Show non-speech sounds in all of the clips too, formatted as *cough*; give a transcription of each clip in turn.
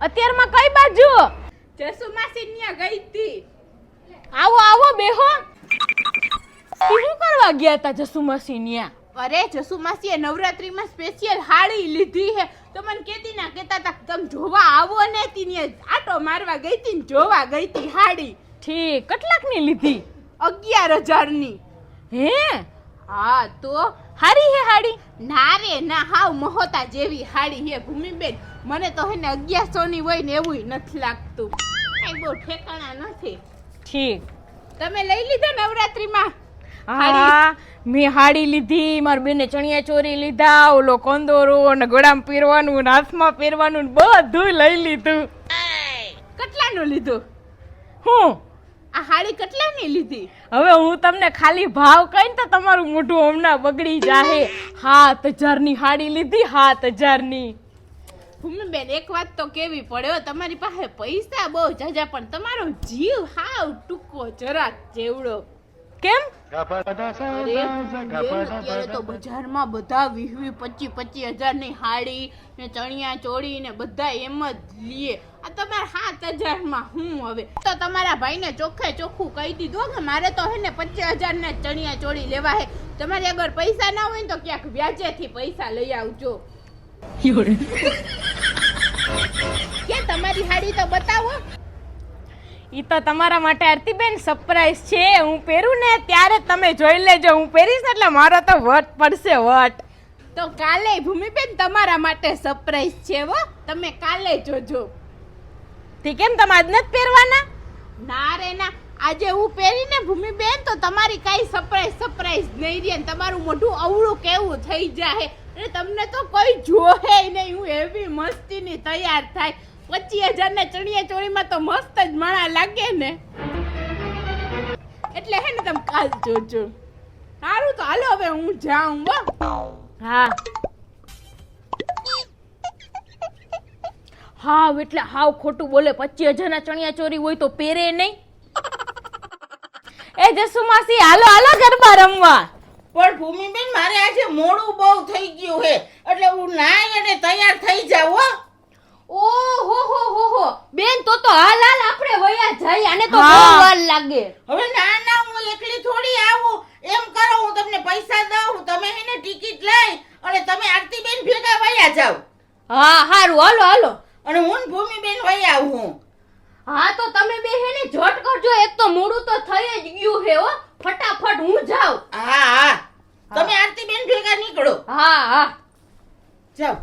અત્યારમાં કઈ બાજુ? જસુ માસી ન્યા ગઈ તી. આવો આવો બેહો. શું કરવા ગયા હતા જસુ મસીનિયા અરે જસુ માસીએ નવરાત્રીમાં સ્પેશિયલ હાડી લીધી હે. તો મને કેતી ના કેતા તા તમે જોવા આવો ને તી ન્યા. આટો મારવા ગઈ તી ને જોવા ગઈ તી હાડી. ઠીક કેટલાકની લીધી? અગિયાર હજારની. હે? હા તો હારી હે હાડી? ના રે ના હાવ મહોતા જેવી હાડી હે ભૂમિબેન. મને તો હેને અગિયારસો ની હોય ને એવું નથી લાગતું. કઈ બહુ ઠેકાણા નથી. ઠીક. તમે લઈ લીધા નવરાત્રીમાં? હા મેં હાડી લીધી મારી બેને ચણિયા ચોરી લીધા ઓલો કોંદોરો ને ગળામાં પહેરવાનું ને હાથમાં પહેરવાનું ને બધું લઈ લીધું. કેટલાનું લીધું? હું? આ હાડી કેટલાની લીધી? હવે હું તમને ખાલી ભાવ કઈ તો તમારું મોઢું હમણાં બગડી જાહે. હાત હજારની હાડી લીધી હાથ હજારની. ભૂમિબેન એક વાત તો કેવી પડે તમારી પાસે પૈસા બહુ જાજા પણ તમારો જીવ હાવ ટૂંકો જરાક જેવડો. કેમ? અત્યારે તો બજારમાં બધા વીસ વીસ પચીસ પચીસ હજારની હાડી ને ચણિયા ચોળી ને બધા એમ જ લીએ. આ તમારે સાત હજારમાં. હું હવે? તો તમારા ભાઈને ચોખ્ખે ચોખ્ખું કહી દીધું કે મારે તો હે ને પચીસ હજારના ચણિયા ચોળી લેવા હે. તમારી આગળ પૈસા ના હોય ને તો ક્યાંક વ્યાજેથી પૈસા લઈ આવજો. કે તમારી હાડી તો બતાવો. ઈ તો તમારા માટે આરતીબેન સરપ્રાઈઝ છે. હું પહેરું ને ત્યારે તમે જોઈ લેજો. હું પહેરીશ એટલે મારો તો વટ પડશે વટ. તો કાલે ભૂમિબેન તમારા માટે સરપ્રાઈઝ છે હો. તમે કાલે જોજો. તે કેમ તમે આજ નથી પહેરવાના? ના રે ના. આજે હું પહેરીને ભૂમિબેન તો તમારી કાંઈ સરપ્રાઈઝ સરપ્રાઈઝ નહીં રહે તમારું મોઢું અવળું કેવું થઈ જાય. અને તમને તો કોઈ જોહે નહીં. હું એવી મસ્તીની તૈયાર થાય. પચીસ હજાર ના ચણિયા ચોળીમાં તો મસ્ત જ માણા લાગે ને. એટલે હે ને તમે કાલ જોજો. સારું તો હાલો હવે હું જાઉં હો. હા. હાવ એટલે હાવ ખોટું બોલે. પચીસ હજારના ચણિયા ચોરી હોય તો પહેરે નહીં. એ જસુમાસી હાલો હાલો ગરબા રમવા. પણ ભૂમિબેન મારે આજે મોડું બહુ થઈ ગયું હે. એટલે હું નાઈ અને તૈયાર થઈ જાઉં હો. ઓહો હો હો હો. બેન તો તો હાલ હાલ આપણે વયા જાય. આને તો બહુ વાર લાગે. હવે ના ના હું એકલી થોડી આવું. એમ કરો હું તમને પૈસા દઉં તમે એને ટિકિટ લઈ અને તમે આરતીબેન ભેગા વયા જાવ હા હારું હાલો હાલો. અને હું ભૂમિ બેન વયા આવું હા. તો તમે બે હે ને ઝટ કરજો. એક તો મોડું તો થઈ જ ગયું હે હો. ફટાફટ હું જાઉં. હા હા. તમે આરતી બેન ભેગા નીકળો. હા હા. જાઓ.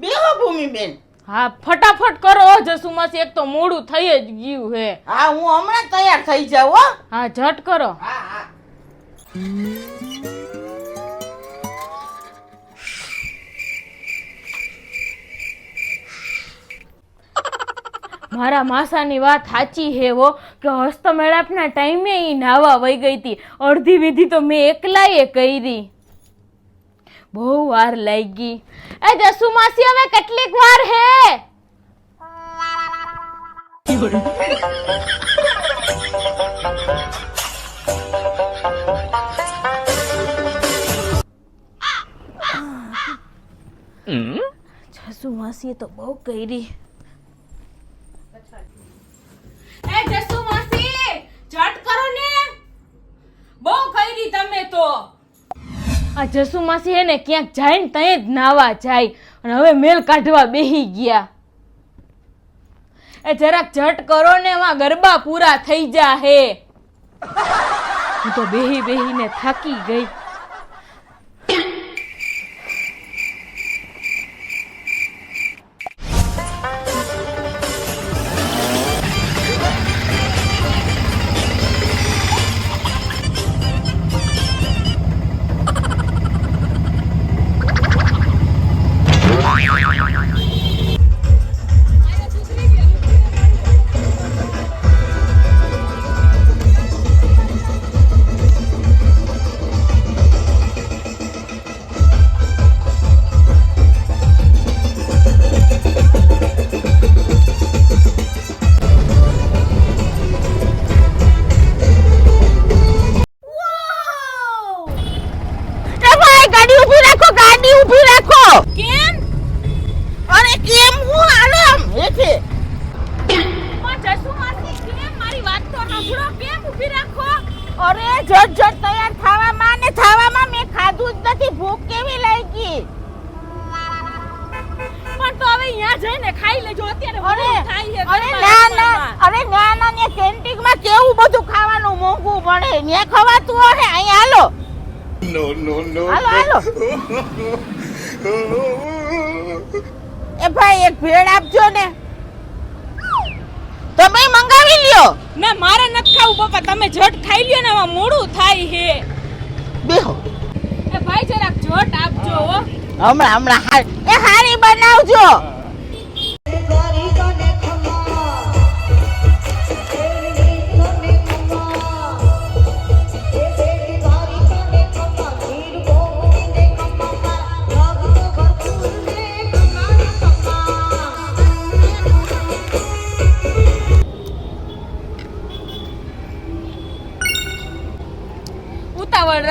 બેહો ભૂમિબેન હા ફટાફટ કરો જસુમાસી એક તો મોડું થઈ જ ગયું હે. હા હું હમણાં તૈયાર થઈ જાઉં હો. હા ઝટ કરો. હા હા. મારા માસાની વાત સાચી હે હો કે હસ્તમેળાપના ટાઈમે ઈ નાવા વહી ગઈ હતી. અડધી વિધિ તો મેં એકલાએ કરી. બહુ વાર લાગી. એ જસુ માસી હવે કેટલીક વાર હે? જસુ માસીએ તો બહુ કરી. એ જસુ માસી ઝટ કરો ને. બહુ કરી તમે તો. આ જસુ માસી હે ને ક્યાંક જાય ને ત્યાં જ નાવા જાય. અને હવે મેલ કાઢવા બેહી ગયા. એ જરાક જટ કરો ને, એમાં ગરબા પૂરા થઈ જા હે હું તો બેહી બેહીને થાકી ગઈ. અરે જટ જટ તૈયાર થવામાં ને થવામાં મેં ખાધું જ નથી. ભૂખ કેવી લાગી? પણ તો હવે અહીંયા જઈને ખાઈ લેજો. અત્યારે અરે મોડું અરે ના ના. અરે ના ના ને કેન્ટીનમાં કેવું બધું ખાવાનું મોંઘું પડે ને ખવાતું હશે. અહીંયા હાલો. નો નો નો હાલો હાલો. *laughs* એ ભાઈ એક ભેળ આપજો ને. તમે મંગાવી લ્યો. ના મારે નથી ખાવું પપ્પા. તમે જટ ખાઈ લ્યો ને આમાં મોડું થાય હે બેહો. એ ભાઈ જરાક જટ આપજો હો. હમણાં હમણાં હાર એ હારી બનાવજો.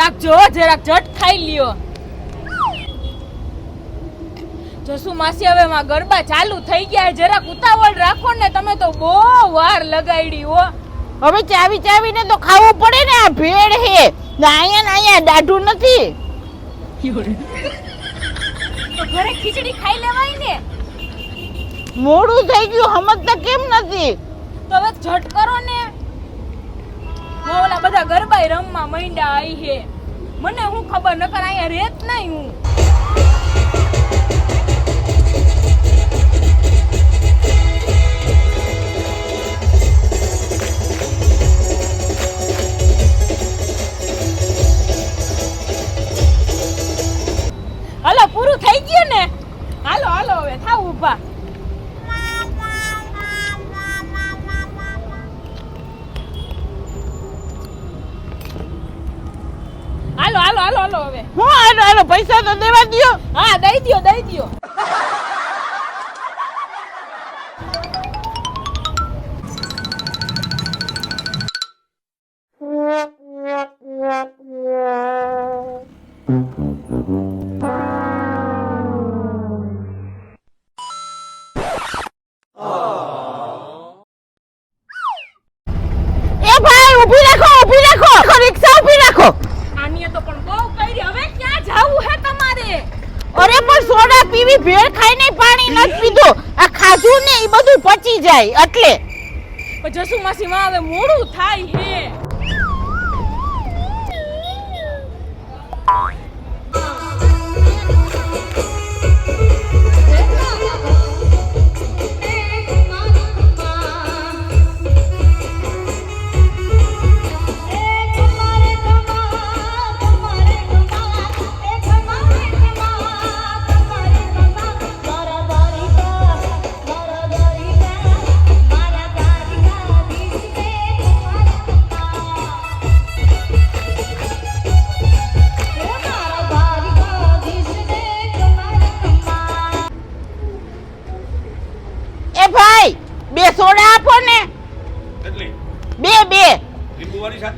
રાખજો જરાક જટ ખાઈ લ્યો. જસુ માસી હવે માં ગરબા ચાલુ થઈ ગયા. જરાક ઉતાવળ રાખો ને તમે તો બહુ વાર લગાડી હો. હવે ચાવી ચાવીને તો ખાવું પડે ને આ ભેળ હે. અહીંયા ને અહીંયા દાઢું નથી. ઘરે ખીચડી ખાઈ લેવાય ને. મોડું થઈ ગયું સમજતા કેમ નથી? તો હવે ઝટ કરો ને. ઓલા બધા ગરબાય રમવા મંડ્યા આઈ હે. મને હું ખબર? નકર અહીંયા રેત નહીં હું. પૂરું થઈ ગયું ને? હાલો હાલો, હવે થાવ ઊભા. હું આનો આનો પૈસા તો દેવા દ્યો. હા દઈ દ્યો દઈ દ્યો. જાય એટલે. જસુ માસી માં હવે મોડું થાય હે.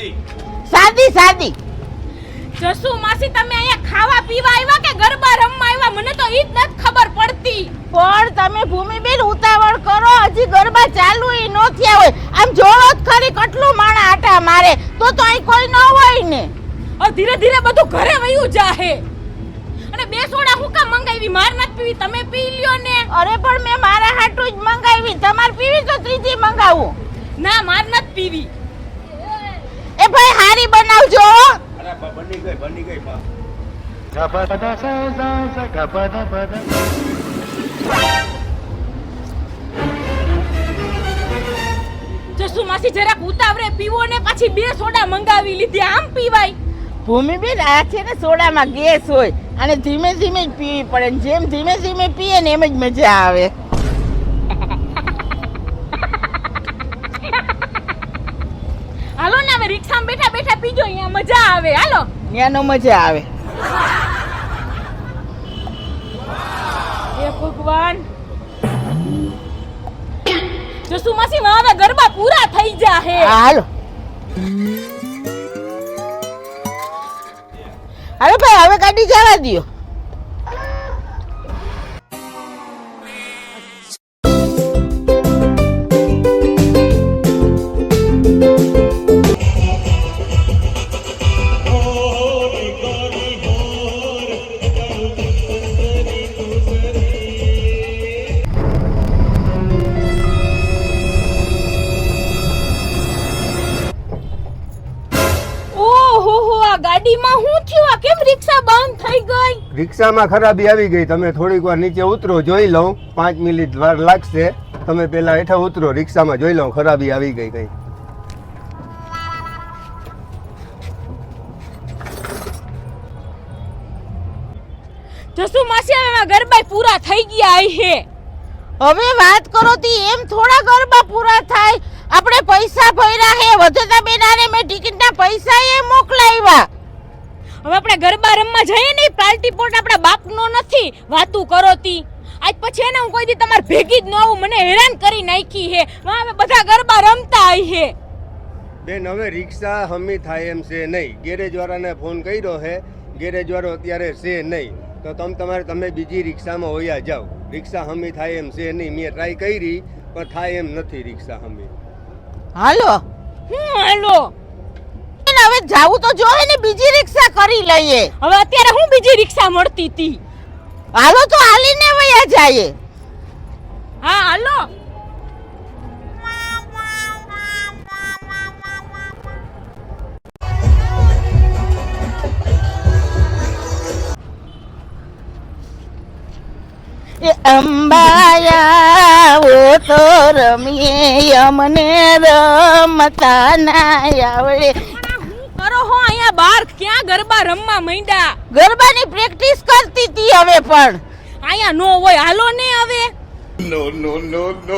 સાદી સાદી સાદી જસુ માસી તમે અહીંયા ખાવા પીવા આવ્યા કે ગરબા રમવા આવ્યા? મને તો ઈ જ નથી ખબર પડતી. પણ તમે ભૂમિબેન ઉતાવળ કરો. હજી ગરબા ચાલુ ઈ નો થયા હોય. આમ જોડો જ ખરી કેટલું માણા આટા મારે. તો તો અહીં કોઈ ન હોય ને. હવે ધીરે ધીરે બધું ઘરે વયું જાહે. અને બે સોડા હું કામ મંગાવી? માર નથી પીવી? તમે પી લ્યો ને. અરે પણ મેં મારા હાટું જ મંગાવી. તમારે પીવી તો ત્રીજી મંગાવું. ના માર નથી પીવી. એ ભાઈ હારી બનાવજો. અરે બની ગઈ બની ગઈ બા. જસુ માસી જરાક ઉતાવળે પીવો ને પાછી બે સોડા મંગાવી લીધી. આમ પીવાય. ભૂમિબેન આ છે ને સોડામાં ગેસ હોય અને ધીમે ધીમે જ પીવી પડે જેમ ધીમે ધીમે પીએ ને એમ જ મજા આવે હાલો ને હવે રિક્ષામાં બેઠા બેઠા પીજો અહીંયા મજા આવે. હાલો. ત્યાંનો મજા આવે. ભગવાન. જસુ માસી માં હવે ગરબા પૂરા થઈ જા હે હાલો. હાલો ભાઈ હવે ગાડી જવા દ્યો. રિક્ષામાં ખરાબી આવી ગઈ. તમે થોડીક વાર નીચે ઉતરો જોઈ લઉં. પાંચ મિનિટ વાર લાગશે. તમે પેલા હેઠા ઉતરો રિક્ષામાં જોઈ લઉં. ખરાબી આવી ગઈ કઈ. જસુ માસી હવે ગરબા પૂરા થઈ ગયા છે હે હવે વાત કરો તી એમ થોડા ગરબા પૂરા થાય. આપણે પૈસા ભર્યા હે વધતા બેનાને મેં ટિકિટના પૈસા એ મોકલાવ્યા. હવે આપણે ગરબા રમવા જઈએ ને પાર્ટી પોટ આપણા બાપનો નથી. વાતું કરો તી. આજ પછી એને હું કોઈ દી તમારે ભેગી જ ન આવું મને હેરાન કરી નાખી હે. હવે બધા ગરબા રમતા આવી હે. બેન હવે રિક્ષા હમી થાય એમ છે નહીં. ગેરેજ વાળાને ફોન કર્યો હે. ગેરેજ વાળો અત્યારે છે નહીં. તો તમે તમારે તમે બીજી રિક્ષામાં હોયા જાઓ. રિક્ષા હમી થાય એમ છે નહીં. મેં ટ્રાય કરી પણ થાય એમ નથી રિક્ષા હમી. હાલો. હું હાલો. એને હવે જાવું તો જોવે ને બીજી રિક્ષા કરી લઈએ. હવે અત્યારે હું બીજી રિક્ષા મળતી હતી હાલો તો હાલીને વયા જઈએ. હા હાલો. અંબાયા તો રમીએ અમને રમતા ના આવડે. બાર ક્યાં ગરબા રમવા માંડ્યા? ગરબાની પ્રેક્ટિસ કરતી હતી હવે પણ. અહીંયા નો હોય હાલો ને હવે. નો નો નો no.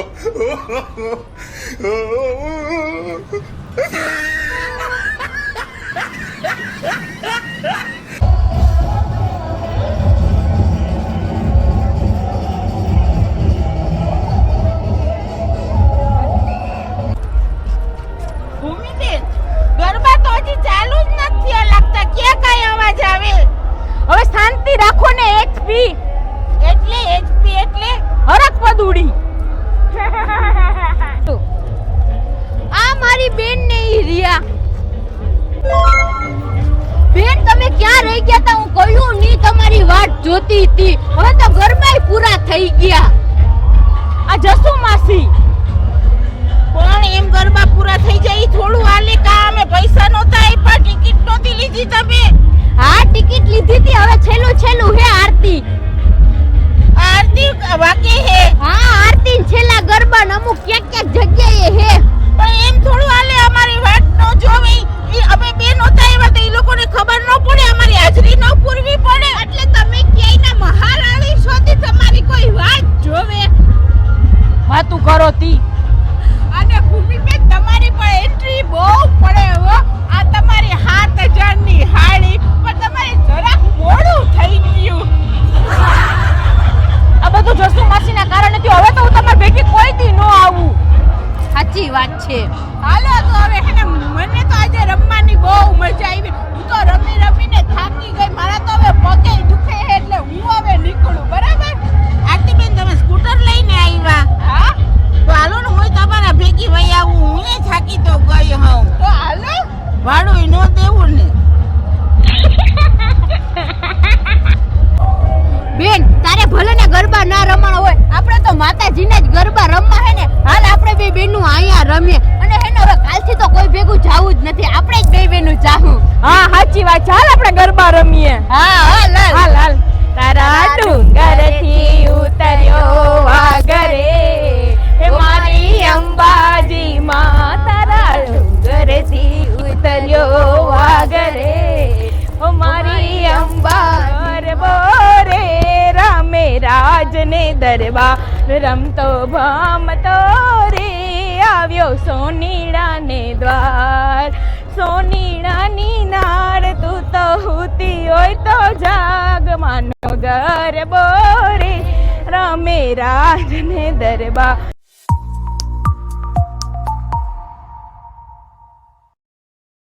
તમે ક્યાં રહી ગયા તા. હું કહ્યું નહીં તમારી વાટ જોતી હતી. હવે તો ગરબાય પૂરા થઈ ગયા. આ જસુ માસી પણ એમ ગરબા પૂરા થઈ જાય ઈ થોડું હાલે કા અમે પૈસા નહોતા આપ્યા ટિકિટ નહોતી લીધી તમે. હા ટિકિટ લીધી હતી. હવે છેલ્લું છેલ્લું હે આરતી. આરતી વાકે હે? હા આરતી ને છેલ્લા ગરબા ને અમુક ક્યાંક ક્યાંક જગ્યાએ હે. પણ એમ થોડું હાલે અમારી વાત નો જોવે. ઈ અમે બે નહોતા આવ્યા તો ઈ લોકોને ખબર ન પડે અમારી હાજરી ન પૂરવી પડે એટલે તમે ક્યાંયના મહારાણી છો તમારી કોઈ વાત જોવે. વાતું કરો તી. અને ભૂમિબેન તમારી પણ એન્ટ્રી બહુ પડે. વાત છે. હાલો તો હવે હે ને મને તો આજે રમવાની બહુ મજા આવી. હું તો રમી રમીને થાકી ગઈ. મારા તો હવે પગે દુખે છે એટલે હું હવે નીકળું. બરાબર? આરતીબેન તમે સ્કૂટર લઈને આવ્યા. હા? તો હાલો ને હું તમારા ભેગી વહી આવું. હું એ થાકી તો ગઈ હોઉં. તો હાલો. ભાડું નો દેવું બેન ને. *laughs* ગરબા ના રમણ હોય. આપણે તો માતાજીના જ ગરબા રમવા હે ને હાલ આપણે બે બેનું અહીંયા રમીએ. અને હે ને હવે કાલથી તો કોઈ ભેગું જાવું જ નથી. આપણે જ બે બેનું જાહું. હા સાચી વાત ચાલ આપણે ગરબા રમીએ. હા હાલ હાલ. હાલ તારા ડુંગરથી ઉતર્યો વાગરે હે મારી અંબાજી માં તારા ડુંગરથી ઉતર્યો વાગરે રાજને દરબાર રમતો ભમતો રે આવ્યો સોનીડાને દ્વાર. સોનીડાની નાર તું તો હુતી હોય તો જાગ, માનો ગરબો રે રમે રાજને દરબાર